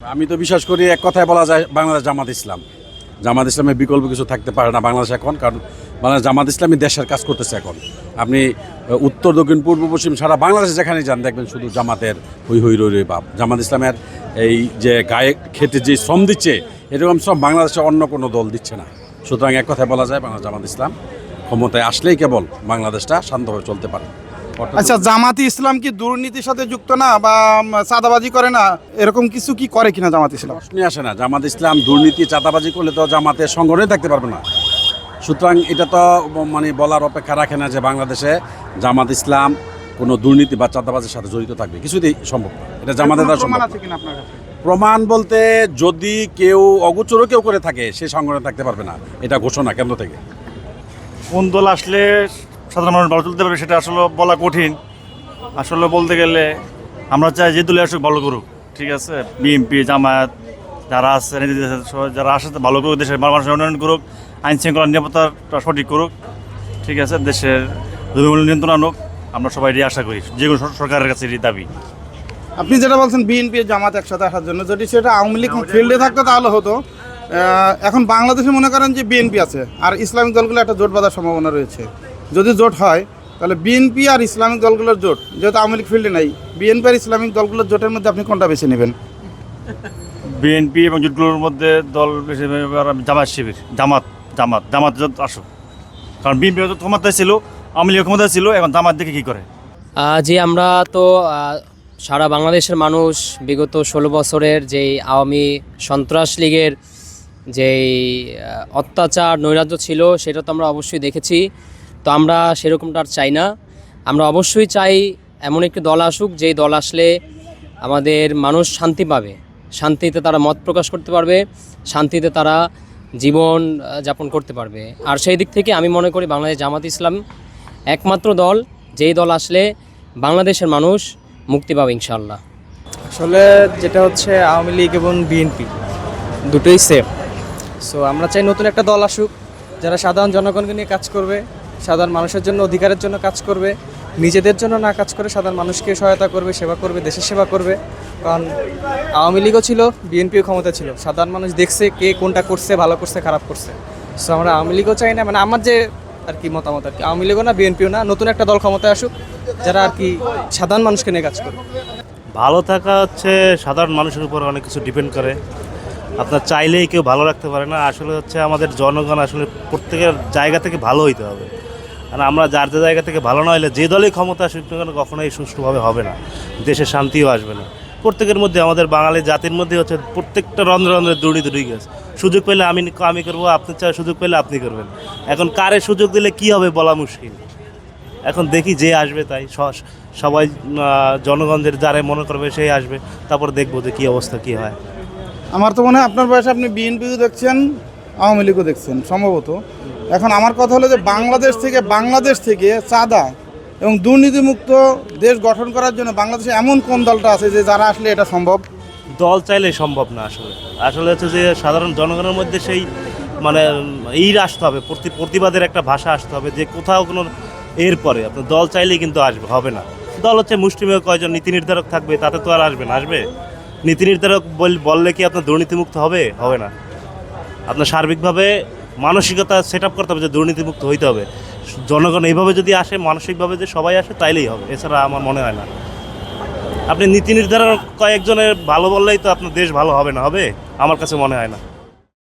আমি তো বিশ্বাস করি এক কথায় বলা যায় বাংলাদেশ জামাত ইসলাম। জামাত ইসলামের বিকল্প কিছু থাকতে পারে না বাংলাদেশ এখন, কারণ বাংলাদেশ জামাত ইসলামী দেশের কাজ করতেছে এখন। আপনি উত্তর, দক্ষিণ, পূর্ব, পশ্চিম সারা বাংলাদেশে যেখানে যান দেখবেন শুধু জামাতের হই হই রই বাপ। জামাত ইসলামের এই যে গায়ে খেতে যে শ্রম দিচ্ছে, এরকম শ্রম বাংলাদেশে অন্য কোনো দল দিচ্ছে না। সুতরাং এক কথায় বলা যায় বাংলাদেশ জামাত ইসলাম ক্ষমতায় আসলেই কেবল বাংলাদেশটা শান্তভাবে চলতে পারে। আচ্ছা জামাতি ইসলাম কি দুর্নীতির সাথে যুক্ত না বা চাঁদাবাজি করে না? এরকম কিছু কি করে কিনা জামাত ইসলাম? প্রশ্নই আসে না। জামাত ইসলাম দুর্নীতি চাঁদাবাজি করলে তো জামাতের সংগঠনে থাকতে পারবে না। সুতরাং এটা তো মানে বলার অপেক্ষা রাখে না যে বাংলাদেশে জামাত ইসলাম কোনো দুর্নীতি বা চাঁদাবাজির সাথে জড়িত থাকবে। কিছুতেই সম্ভব না। এটা জামাতের দ্বারা সম্ভব না। আছে কিনা আপনার কাছে? প্রমাণ বলতে যদি কেউ অগোচরও কেউ করে থাকে সে সংগঠনে থাকতে পারবে না। এটা ঘোষণা কেন্দ্র থেকে। কোন দল আসলে সাধারণ মানুষ ভালো চলতে পারবে, সেটা আসলে বলা কঠিন। আসলে বলতে গেলে আমরা চাই যে দলে আসুক, ভালো করুক। ঠিক আছে? বিএনপি, জামায়াত, যারা আছে যারা আসে ভালো করুক, দেশের মানুষের উন্নয়ন করুক আইন শৃঙ্খলা নিরাপত্তাটা সঠিক করুক। ঠিক আছে? দেশের দুর্নীতি নিয়ন্ত্রণ আনুক। আমরা সবাই এটাই আশা করি। যে কোনো সরকারের কাছে এটি দাবি। আপনি যেটা বলছেন, বিএনপি জামাত একসাথে আসার জন্য, যদি সেটা আওয়ামী লীগ ফিল্ডে থাকতো, তাহলে হতো। এখন বাংলাদেশে মনে করেন যে বিএনপি আছে, আর ইসলামিক দলগুলো একটা জোট বাঁধার সম্ভাবনা রয়েছে। যদি জোট হয় তাহলে বিএনপি আর ইসলামিক দলগুলোর জোট যেহেতু আওয়ামী লীগ ফিল্ডে নাই বিএনপি আর ইসলামিক দলগুলোর জোটের মধ্যে আপনি কোনটা বেছে নেবেন? বিএনপি এবং জোটগুলোর মধ্যে দল জামাত শিবির জামাত জামাত জামাত আসুক। কারণ বিএনপি তো ক্ষমতায় ছিল আওয়ামী লীগ ক্ষমতায় ছিল এখন জামাত দেখে কী করে? জি আমরা তো সারা বাংলাদেশের মানুষ বিগত ষোলো বছরের যেই আওয়ামী সন্ত্রাস লীগের যেই অত্যাচার নৈরাজ্য ছিল সেটা তো আমরা অবশ্যই দেখেছি। তো আমরা সেরকমটা আর চাই না। আমরা অবশ্যই চাই এমন একটি দল আসুক, যেই দল আসলে আমাদের মানুষ শান্তি পাবে। শান্তিতে তারা মত প্রকাশ করতে পারবে, শান্তিতে তারা জীবন যাপন করতে পারবে। আর সেই দিক থেকে আমি মনে করি বাংলাদেশ জামাত ইসলাম একমাত্র দল, যেই দল আসলে বাংলাদেশের মানুষ মুক্তি পাবে ইনশাল্লাহ আসলে যেটা হচ্ছে আওয়ামী লীগ এবং বিএনপি, দুটোই সেম সো আমরা চাই নতুন একটা দল আসুক, যারা সাধারণ জনগণকে নিয়ে কাজ করবে সাধারণ মানুষের জন্য অধিকারের জন্য কাজ করবে, নিজেদের জন্য না কাজ করে সাধারণ মানুষকে সহায়তা করবে, সেবা করবে, দেশের সেবা করবে। কারণ আওয়ামী লীগও ছিল, বিএনপিও ক্ষমতা ছিল। সাধারণ মানুষ দেখছে কে কোনটা করছে, ভালো করছে, খারাপ করছে। সো আমরা আওয়ামী লীগও চাই না মানে আমার যে আর কি মতামত আর কি, আওয়ামী লীগও না, বিএনপিও না, নতুন একটা দল ক্ষমতায় আসুক, যারা আর কি সাধারণ মানুষকে নিয়ে কাজ করবে। ভালো থাকা হচ্ছে, সাধারণ মানুষের উপর অনেক কিছু ডিপেন্ড করে। আপনার চাইলেই কেউ ভালো রাখতে পারে না, আসলে হচ্ছে আমাদের জনগণ আসলে প্রত্যেকের জায়গা থেকে ভালো হইতে হবে। আর আমরা যার যে জায়গা থেকে ভালো না হলে যে দলই ক্ষমতা আসুক না কেন কখনোই সুষ্ঠুভাবে হবে না। দেশে শান্তিও আসবে না। প্রত্যেকের মধ্যে, আমাদের বাঙালি জাতির মধ্যে হচ্ছে প্রত্যেকটা রন্ধ্রে রন্ধ্রে দুর্নীতি ঢুকে গেছে। সুযোগ পেলে আমি আমি করব, আপনি চাই সুযোগ পেলে আপনি করবেন। এখন কারে সুযোগ দিলে কি হবে বলা মুশকিল। এখন দেখি যে আসবে তাই সবাই জনগণদের যারা মনে করবে সেই আসবে, তারপর দেখব যে কী অবস্থা, কী হয়। আমার তো মনে হয় আপনার বয়সে আপনি বিএনপিও দেখছেন, আওয়ামী লীগও দেখছেন, সম্ভবত। এখন আমার কথা হলো যে বাংলাদেশ থেকে বাংলাদেশ থেকে চাঁদা এবং দুর্নীতিমুক্ত দেশ গঠন করার জন্য বাংলাদেশে এমন কোন দলটা আছে যে যারা আসলে এটা সম্ভব? দল চাইলে সম্ভব না আসলে। আসলে হচ্ছে যে সাধারণ জনগণের মধ্যে সেই মানে এই আসতে হবে, প্রতি প্রতিবাদের একটা ভাষা আসতে হবে যে কোথাও কোনো এর পরে। আপনার দল চাইলেই কিন্তু আসবে, হবে না। দল হচ্ছে মুষ্টিমেয় কয়জন নীতি নির্ধারক থাকবে, তাতে তো আর আসবে না, আসবে? নীতি নির্ধারক বল- বললে কি আপনার দুর্নীতিমুক্ত হবে? হবে না। আপনার সার্বিকভাবে মানসিকতা সেট আপ করতে হবে যে দুর্নীতিমুক্ত হইতে হবে। জনগণ এইভাবে যদি আসে, মানসিকভাবে যে সবাই আসে, তাইলেই হবে। এছাড়া আমার মনে হয় না। আপনি নীতি নির্ধারণ কয়েকজনের ভালো বললেই তো আপনার দেশ ভালো হবে না, হবে? আমার কাছে মনে হয় না।